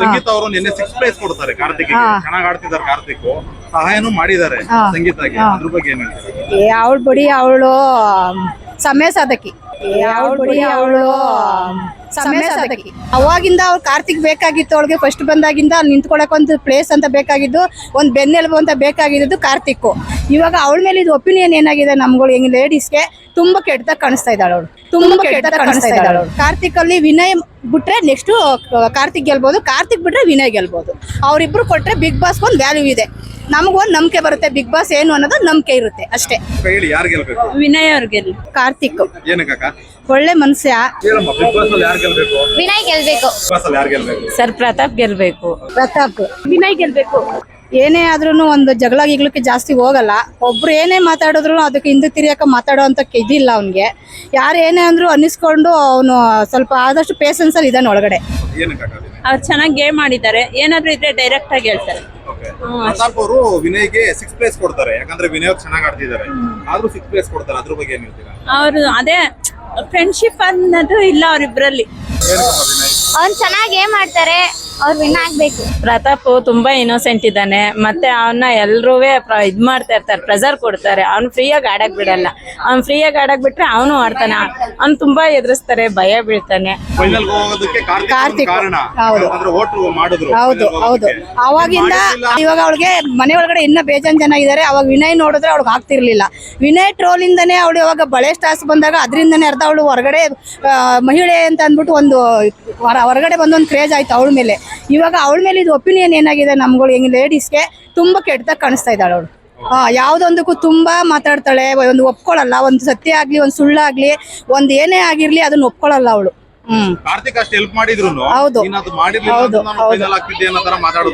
ಸಂಗೀತ ಅವರು ನಿನ್ನೆ six place ಕೊಡ್ತಾರೆ ಕಾರ್ತಿಕ್ ಚೆನ್ನಾಗಿ ಆಡ್ತಿದ್ದಾರೆ ಕಾರ್ತಿಕ್ ಸಹಾಯನೂ ಮಾಡಿದ್ದಾರೆ. ಸಂಗೀತಗೆ ಅದ್ರ ಬಗ್ಗೆ ಏನ್ ಹೇಳ್ತೀರಾ? ಅವಳು ಬಡಿ ಅವಳು ಸಮಯ ಸಾಧಕಿ. ಅವಳು ಬಡಿ ಅವಳು ಸಮಯ ಸಾಧಕಿ. ಅವಾಗಿಂದ ಅವ್ಳು ಕಾರ್ತಿಕ್ ಬೇಕಾಗಿತ್ತು ಅವಳಿಗೆ ಫಸ್ಟ್ ಬಂದಾಗಿಂದ ನಿಂತ್ಕೊಳಕ್ ಒಂದು ಪ್ಲೇಸ್ ಅಂತ ಬೇಕಾಗಿದ್ದು ಒಂದ್ ಬೆನ್ನೆಲುಬು ಅಂತ ಬೇಕಾಗಿದ್ದು ಕಾರ್ತಿಕ್ ಇವಾಗ ಅವಳ ಮೇಲೆ ಇದು ಒಪಿನಿಯನ್ ಏನಾಗಿದೆ? ನಮ್ಗಳು ಹೆಂಗ್ ಲೇಡೀಸ್ಗೆ ತುಂಬಾ ಕೆಟ್ಟದಾಗ ಕಾಣಿಸ್ತಾ ಇದ್ದಾಳೆ ಅವಳು. ತುಂಬಾ ಕೆಟ್ಟದಾಗ ಕಾಣಿಸ್ತಾ ಇದ್ದಾಳೆ ಅವಳು. ಕಾರ್ತಿಕ್ ಅಲ್ಲಿ ವಿನಯ್ ಬಿಟ್ರೆ ನೆಕ್ಸ್ಟ್ ಕಾರ್ತಿಕ್ ಗೆಲ್ಬಹುದು ಕಾರ್ತಿಕ್ ಬಿಟ್ರೆ ವಿನಯ್ ಗೆಲ್ಬಹುದು ಅವ್ರಿಬ್ರು ಕೊಟ್ರೆ ಬಿಗ್ ಬಾಸ್ ಒಂದು ವ್ಯಾಲ್ಯೂ ಇದೆ. ನಮಗೊಂದು ನಂಬಿಕೆ ಬರುತ್ತೆ. ಬಿಗ್ ಬಾಸ್ ಏನು ಅನ್ನೋದು ನಂಬಿಕೆ ಇರುತ್ತೆ ಅಷ್ಟೇ. ಅಕ್ಕ, ಹೇಳಿ ಯಾರು ಗೆಲ್ಬೇಕು? ವಿನಯ್ ಅವ್ರಿಗೆ ಗೆಲ್ಲಿ ಕಾರ್ತಿಕ್. ಒಳ್ಳೆ ಮನುಷ್ಯ ಬಿಗ್ ಬಾಸ್ ಅಲ್ಲಿ ಯಾರು ಗೆಲ್ಬೇಕು? ವಿನಯ್ ಗೆಲ್ಬೇಕು. ಬಿಗ್ ಬಾಸ್ ಅಲ್ಲಿ ಯಾರು ಗೆಲ್ಬೇಕು? ಸರ್ ಪ್ರತಾಪ್ ಗೆಲ್ಬೇಕು. ಪ್ರತಾಪ್. ವಿನಯ್ ಗೆಲ್ಬೇಕು. ಏನೇ ಆದ್ರೂ ಒಂದು ಜಗಳ ಗಿಗ್ಲಕ್ಕೆ ಜಾಸ್ತಿ ಹೋಗಲ್ಲ. ಒಬ್ರು ಏನೇ ಮಾತಾಡಿದ್ರು ಅದಕ್ಕೆ ಹಿಂದೆ ತಿರಿಯಕ ಮಾತಾಡೋ ಅಂತ ಇದಿಲ್ಲ ಅವನಿಗೆ. ಯಾರು ಏನೇ ಅಂದ್ರು ಅನ್ನಿಸ್ಕೊಂಡು ಅವನು ಸ್ವಲ್ಪ ಆದಷ್ಟು ಪೇಷನ್ಸ್ ಅಲ್ಲಿ ಇದ್ದಾನೆ ಒಳಗಡೆ? ಅವ್ರು ಚೆನ್ನಾಗಿ ಗೇಮ್ ಮಾಡಿದ್ದಾರೆ. ಏನಾದ್ರು ಇದ್ರೆ ಡೈರೆಕ್ಟ್ ಆಗಿ ಹೇಳ್ತಾರೆ. ಪ್ರತಾಪ್ ಅವರು ವಿನಯ್ಗೆ ಸಿಕ್ಸ್ ಪ್ಲೇಸ್ ಕೊಡ್ತಾರೆ. ಯಾಕಂದ್ರೆ ವಿನಯ್ ಅವ್ರು ಚೆನ್ನಾಗಿ ಆಡ್ತಿದ್ದಾರೆ. ಆದ್ರೂ ಸಿಕ್ಸ್ ಪ್ಲೇಸ್ ಕೊಡ್ತಾರೆ. ಅದ್ರ ಬಗ್ಗೆ ಏನ್ ಹೇಳ್ತೀರಾ? ಅವರು ಅದೇ ಫ್ರೆಂಡ್ಶಿಪ್ ಅನ್ನೋದು ಇಲ್ಲ ಅವ್ರಿಬ್ರಲ್ಲಿ. ಅವ್ರು ಚೆನ್ನಾಗಿ ಏನ್ ಮಾಡ್ತಾರೆ ಅವ್ರು ವಿನ್ ಆಗ್ಬೇಕು. ಪ್ರತಾಪ್ ತುಂಬಾ ಇನ್ನೋಸೆಂಟ್ ಇದ್ದಾನೆ. ಮತ್ತೆ ಅವನ್ನ ಎಲ್ರೂ ಇದ್ ಮಾಡ್ತಾ ಇರ್ತಾರೆ ಪ್ರೆಸರ್ ಕೊಡ್ತಾರೆ. ಅವ್ನು ಫ್ರೀಯಾಗಿ ಆಡಕ್ ಬಿಡಲ್ಲ. ಅವ್ನು ಫ್ರೀಯಾಗಿ ಆಡಕ್ ಬಿಟ್ರೆ ಅವನು ಆಡ್ತಾನೆ. ಅವ್ನು ತುಂಬಾ ಎದುರಿಸ್ತಾರೆ ಭಯ ಬೀಳ್ತಾನೆ. ಫೈನಲ್ ಹೋಗೋದಕ್ಕೆ ಕಾರ್ತಿಕ್ ಹೌದು. ಹೌದು ಹೌದು. ಅವಾಗಿಂದ ಇವಾಗ ಅವಳಿಗೆ ಮನೆ ಒಳಗಡೆ ಇನ್ನ ಬೇಜಾನ್ ಜನ ಇದಾರೆ. ಅವಾಗ ವಿನಯ್ ನೋಡಿದ್ರೆ ಅವ್ಳಿಗೆ ಆಗ್ತಿರ್ಲಿಲ್ಲ. ವಿನಯ್ ಟ್ರೋಲ್ ಇಂದಾನೆ ಅವಳು ಇವಾಗ ಬಳೆ ಸ್ಟಾರ್ಸ್ ಬಂದಾಗ ಅದರಿಂದನೇ ಅರ್ಧ ಅವಳು ಹೊರಗಡೆ ಮಹಿಳೆ ಅಂತ ಅಂದ್ಬಿಟ್ಟು ಒಂದು ಹೊರ ಹೊರಗಡೆ ಬಂದೊಂದು ಕ್ರೇಜ್ ಆಯ್ತು ಅವಳ ಮೇಲೆ. ಇವಾಗ ಅವಳ ಮೇಲೆ ಇದು ಒಪಿನಿಯನ್ ಏನಾಗಿದೆ? ನಮ್ಗಳು ಹೆಂಗ್ ಲೇಡೀಸ್ಗೆ ತುಂಬಾ ಕೆಟ್ಟದಾಗ ಕಾಣಿಸ್ತಾ ಇದ್ದಾಳೆ ಅವಳು. ಹಾ ಯಾವುದೊಂದಕ್ಕೂ ತುಂಬಾ ಮಾತಾಡ್ತಾಳೆ ಒಂದು ಒಪ್ಕೊಳ್ಳಲ್ಲ ಒಂದು ಸತ್ಯ ಆಗ್ಲಿ ಒಂದು ಸುಳ್ಳಾಗ್ಲಿ ಒಂದು ಏನೇ ಆಗಿರಲಿ ಅದನ್ನ ಒಪ್ಕೊಳ್ಳಲ್ಲ ಅವಳು. ಹ್ಮ್. ಕಾರ್ತಿಕ್ ಅಷ್ಟು ಹೆಲ್ಪ್ ಮಾಡಿದ್ರು ಹೌದು.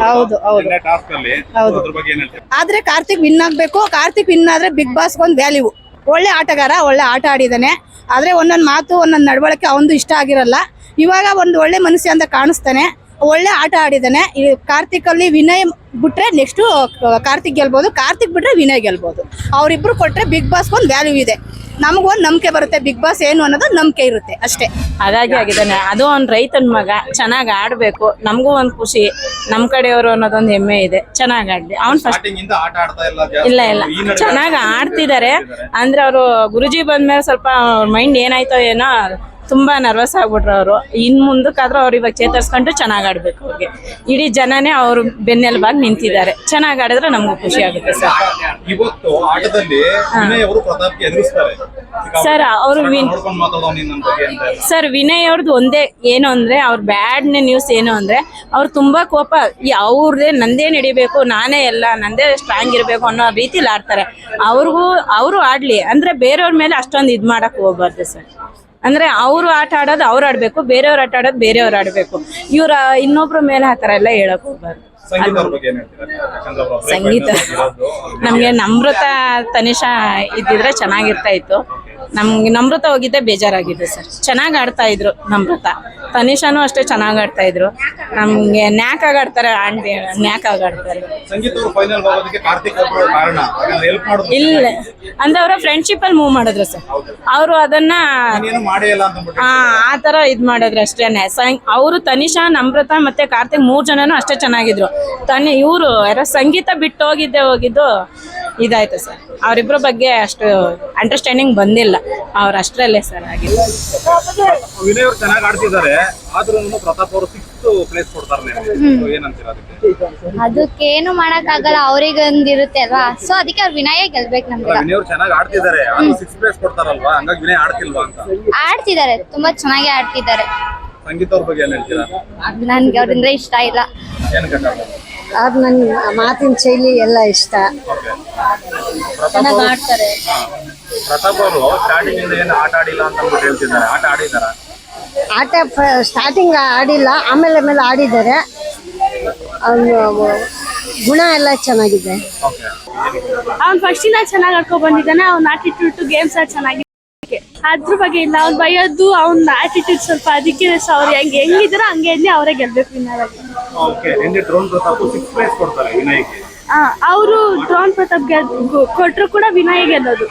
ಹೌದು, ಹೌದು. ಆದ್ರೆ ಕಾರ್ತಿಕ್ ವಿನ್ ಆಗ್ಬೇಕು ಕಾರ್ತಿಕ್ ವಿನ್ ಆದ್ರೆ ಬಿಗ್ ಬಾಸ್ ಒಂದು ವ್ಯಾಲ್ಯೂ ಒಳ್ಳೆ ಆಟಗಾರ ಒಳ್ಳೆ ಆಟ ಆಡಿದಾನೆ. ಆದ್ರೆ ಒಂದೊಂದು ಮಾತು ಒಂದೊಂದು ನಡವಳಿಕೆ ಅವಂದು ಇಷ್ಟ ಆಗಿರಲ್ಲ. ಇವಾಗ ಒಂದು ಒಳ್ಳೆ ಮನುಷ್ಯ ಅಂತ ಕಾಣಿಸ್ತಾನೆ. ಒಳ್ಳೆ ಆಟ ಆಡಿದಾನೆ. ಈ ಕಾರ್ತಿಕ್ ಅಲ್ಲಿ ವಿನಯ್ ಬಿಟ್ರೆ ನೆಕ್ಸ್ಟ್ ಕಾರ್ತಿಕ್ ಗೆಲ್ಬಹುದು ಕಾರ್ತಿಕ್ ಬಿಟ್ರೆ ವಿನಯ್ ಗೆಲ್ಬಹುದು ಅವ್ರಿಬ್ರು ಕೊಟ್ರೆ ಬಿಗ್ ಬಾಸ್ ಒಂದು ವ್ಯಾಲ್ಯೂ ಇದೆ. ನಮಗೊಂದು ನಂಬಿಕೆ ಬರುತ್ತೆ ಬಿಗ್ ಬಾಸ್ ಏನು ಅನ್ನೋದು ನಂಬಿಕೆ ಇರುತ್ತೆ ಅಷ್ಟೇ. ಹಾಗಾಗಿ ಆಗಿದ್ದಾನೆ. ಅದು ಅವ್ನ ರೈತನ ಮಗ. ಚೆನ್ನಾಗಿ ಆಡ್ಬೇಕು. ನಮಗೂ ಒಂದು ಖುಷಿ. ನಮ್ಮ ಕಡೆಯವರು ಅನ್ನೋದೊಂದು ಹೆಮ್ಮೆ ಇದೆ. ಚೆನ್ನಾಗಿ ಆಡ್ಲಿ. ಅವ್ನ್ ಫಸ್ಟ್ ಸ್ಟಾರ್ಟಿಂಗ್ ಇಂದ ಆಟ ಆಡ್ತಾ ಇಲ್ಲ ಇಲ್ಲ ಚೆನ್ನಾಗಿ ಆಡ್ತಿದ್ದಾರೆ ಅಂದ್ರೆ ಅವರು ಗುರುಜಿ ಬಂದ್ಮೇಲೆ ಸ್ವಲ್ಪ ಮೈಂಡ್ ಏನಾಯ್ತೋ ಏನೋ ತುಂಬಾ ನರ್ವಸ್ ಆಗ್ಬಿಟ್ರು ಅವರು. ಇನ್ ಮುಂದಕ್ಕಾದ್ರೂ ಅವ್ರು ಇವಾಗ ಚೇತರಿಸ್ಕೊಂಡು ಚೆನ್ನಾಗಿ ಆಡ್ಬೇಕು ಅವ್ರಿಗೆ. ಇಡೀ ಜನನೇ ಅವ್ರು ಬೆನ್ನೆಲುಬಾಗಿ ನಿಂತಿದ್ದಾರೆ. ಚೆನ್ನಾಗಿ ಆಡಿದ್ರೆ ನಮಗೂ ಖುಷಿ ಆಗುತ್ತೆ ಸರ್. ಇವತ್ತು ಆಟದಲ್ಲಿ ವಿನಯ್ ಅವರು ಪ್ರತಾಪ್ಗೆ ಎದುರಿಸ್ತಾರೆ. ಸರ್ ಅವ್ರು ವಿನ್ ಸರ್ ವಿನಯ್ ಅವ್ರದ್ದು ಒಂದೇ ಏನು ಅಂದ್ರೆ ಅವ್ರ ಬ್ಯಾಡ್ ನ್ಯೂಸ್ ಏನು ಅಂದ್ರೆ ಅವ್ರು ತುಂಬಾ ಕೋಪ ಅವ್ರದೇ ನಂದೇ ನಡಿಬೇಕು ನಾನೇ ಎಲ್ಲ ನಂದೇ ಸ್ಟ್ರಾಂಗ್ ಇರಬೇಕು ಅನ್ನೋ ರೀತಿಲಿ ಆಡ್ತಾರೆ. ಅವ್ರಿಗೂ ಅವರು ಆಡ್ಲಿ. ಅಂದ್ರೆ ಬೇರೆಯವ್ರ ಮೇಲೆ ಅಷ್ಟೊಂದು ಇದ್ ಮಾಡಕ್ ಹೋಗ್ಬಾರ್ದು ಸರ್. ಅಂದ್ರೆ ಅವರು ಆಟ ಆಡೋದು ಅವ್ರು ಆಡ್ಬೇಕು ಬೇರೆಯವ್ರು ಆಟ ಆಡೋದು ಬೇರೆಯವ್ರು ಆಡ್ಬೇಕು. ಇವ್ರ ಇನ್ನೊಬ್ರ ಮೇಲೆ ಆತರ ಎಲ್ಲ ಹೇಳಕ್ ಹೋಗ್ಬಾರ್ದು. ಸಂಗೀತ. ನಮ್ಗೆ ನಮ್ರತ ತನಿಷಾ ಇದ್ದಿದ್ರೆ ಚೆನ್ನಾಗಿರ್ತಾ ಇತ್ತು. ನಮ್ಗೆ ನಮ್ರತ ಹೋಗಿದ್ದೆ ಬೇಜಾರಾಗಿದೆ ಸರ್. ಚೆನ್ನಾಗಿ ಆಡ್ತಾ ಇದ್ರು ನಮ್ರತ. ತನಿಷಾನು ಅಷ್ಟೇ ಚೆನ್ನಾಗಿ ಆಡ್ತಾ ಇದ್ರು. ನಮ್ಗೆ ನ್ಯಾಕ್ ಆಗಾಡ್ತಾರೆ ಆಡ್ತಾರೆ ಆಂಟಿ ನ್ಯಾಕ್ ಆಗಾಡ್ತಾರೆ ಆಡ್ತಾರೆ. ಇಲ್ಲ. ಅಂದ್ರೆ ಅವರ ಫ್ರೆಂಡ್ಶಿಪ್ ಅಲ್ಲಿ ಮೂವ್ ಮಾಡಿದ್ರು ಸರ್. ಅವರು ಅದನ್ನ ಆತರ ಆ ತರ ಇದ್ ಮಾಡಿದ್ರು ಅಷ್ಟೇನೆ ಅವರು ತನಿಷಾ ನಮ್ರತ ಮತ್ತೆ ಕಾರ್ತಿಕ್ ಮೂರ್ ಜನನು ಅಷ್ಟೇ ಚೆನ್ನಾಗಿದ್ರು. ತನಿ ಇವರು ಯಾರೋ ಸಂಗೀತ ಬಿಟ್ಟು ಹೋಗಿದ್ದೆ ಹೋಗಿದ್ದು ಇದಾಯ್ತು ಸರ್. ಅವರಿಬ್ಬರ ಬಗ್ಗೆ ಅಷ್ಟು ಅಂಡರ್ಸ್ಟ್ಯಾಂಡಿಂಗ್ ಬಂದಿಲ್ಲ. ಅವ್ರ ಅಷ್ಟರಲ್ಲೇ ಸರ್ ಆಗಿಲ್ಲ ವಿನಯ್ ಅವ್ರು ಚೆನ್ನಾಗಿ ಆಡ್ತಿದ್ದಾರೆ. ಆದ್ರೂ ಪ್ರತಾಪ್ ಅವರು ಸಿಕ್ಸ್ ಪ್ಲೇಸ್ ಕೊಡ್ತಾರೆ ನಿಮ್ಗೆ. ಏನಂತೀರಾ ಅದಕ್ಕೆ? ಅದಕ್ಕೇನು ಮಾಡಕ್ ಆಗಲ್ಲ ಅವ್ರಿಗೊಂದಿರುತ್ತೆ ಅಲ್ವಾ? ಸೊ ಅದಕ್ಕೆ ಅವ್ರು ವಿನಯ ಗೆಲ್ಬೇಕು ನಮ್ಗೆ. ವಿನಯ್ ಅವ್ರು ಚೆನ್ನಾಗಿ ಆಡ್ತಿದ್ದಾರೆ. ಆದ್ರೂ ಸಿಕ್ಸ್ ಪ್ಲೇಸ್ ಕೊಡ್ತಾರಲ್ವಾ? ಹಂಗಾಗಿ ವಿನಯ್ ಆಡ್ತಿಲ್ವಾ ಅಂತ. ಆಡ್ತಿದ್ದಾರೆ ತುಂಬಾ ಚೆನ್ನಾಗಿ ಆಡ್ತಿದ್ದಾರೆ. ಸಂಗೀತ ಅವ್ರ ಬಗ್ಗೆ ಏನ್ ಹೇಳ್ತೀರಾ? ನನ್ಗೆ ಅವ್ರಿಂದ ಇಷ್ಟ ಇಲ್ಲ. ಏನಕ್ಕೆ ಅದು ನನ್ನ ಮಾತಿನ ಶೈಲಿ ಎಲ್ಲ ಇಷ್ಟ. ಪ್ರತಾಪ್ ಅವರು ಪ್ರತಾಪ್ ಅವರು ಸ್ಟಾರ್ಟಿಂಗ್ ಇಂದ ಏನು ಆಟ ಆಡಿಲ್ಲ ಅಂತ ಅಂದ್ಬಿಟ್ಟು ಹೇಳ್ತಿದ್ದಾರೆ. ಆಟ ಆಡಿದಾರ? ಆಟ ಸ್ಟಾರ್ಟಿಂಗ್ ಆಡಿಲ್ಲ ಆಮೇಲೆ ಆಮೇಲೆ ಆಡಿದ್ದಾರೆ. ಅವ್ನು ಗುಣ ಎಲ್ಲ ಚೆನ್ನಾಗಿದೆ. ಅವ್ನು ಅವ್ನ್ ಫಸ್ಟ್ ಇಂದ ಚೆನ್ನಾಗಿ ಆಡ್ಕೊಂಡ್ ಬಂದಿದ್ದಾನೆ. ಅವ್ನ ಆಟಿಟ್ಯೂಡ್ ಗೇಮ್ಸ್ ಚೆನ್ನಾಗಿದೆ. ಅದ್ರ ಬಗ್ಗೆ ಇಲ್ಲ. ಅವ್ನು ಬೈಯೋದು ಅವ್ನ ಆಟಿಟ್ಯೂಡ್ ಸ್ವಲ್ಪ ಅದಕ್ಕೆ ಅವ್ರು ಹೆಂಗ್ ಹೆಂಗಿದಾರೋ ಹಂಗೆ ಇಲ್ಲಿ ಅವರೇ ಗೆಲ್ಬೇಕು ವಿನ್ನರ್ ಆಗಿ ಓಕೆ ಹಿಂದೆ ಡ್ರೋನ್ ಪ್ರತಾಪ್ ಸಿಕ್ಸ್ ಪ್ಲೇಸ್ ಕೊಡ್ತಾರೆ ವಿನಯ್ಗೆ? ಅವರು ಡ್ರೋನ್ ಪ್ರತಾಪ್ಗೆ ಕೊಟ್ರು ಕೂಡ ವಿನಯ್ ಗೆಲ್ಲೋದು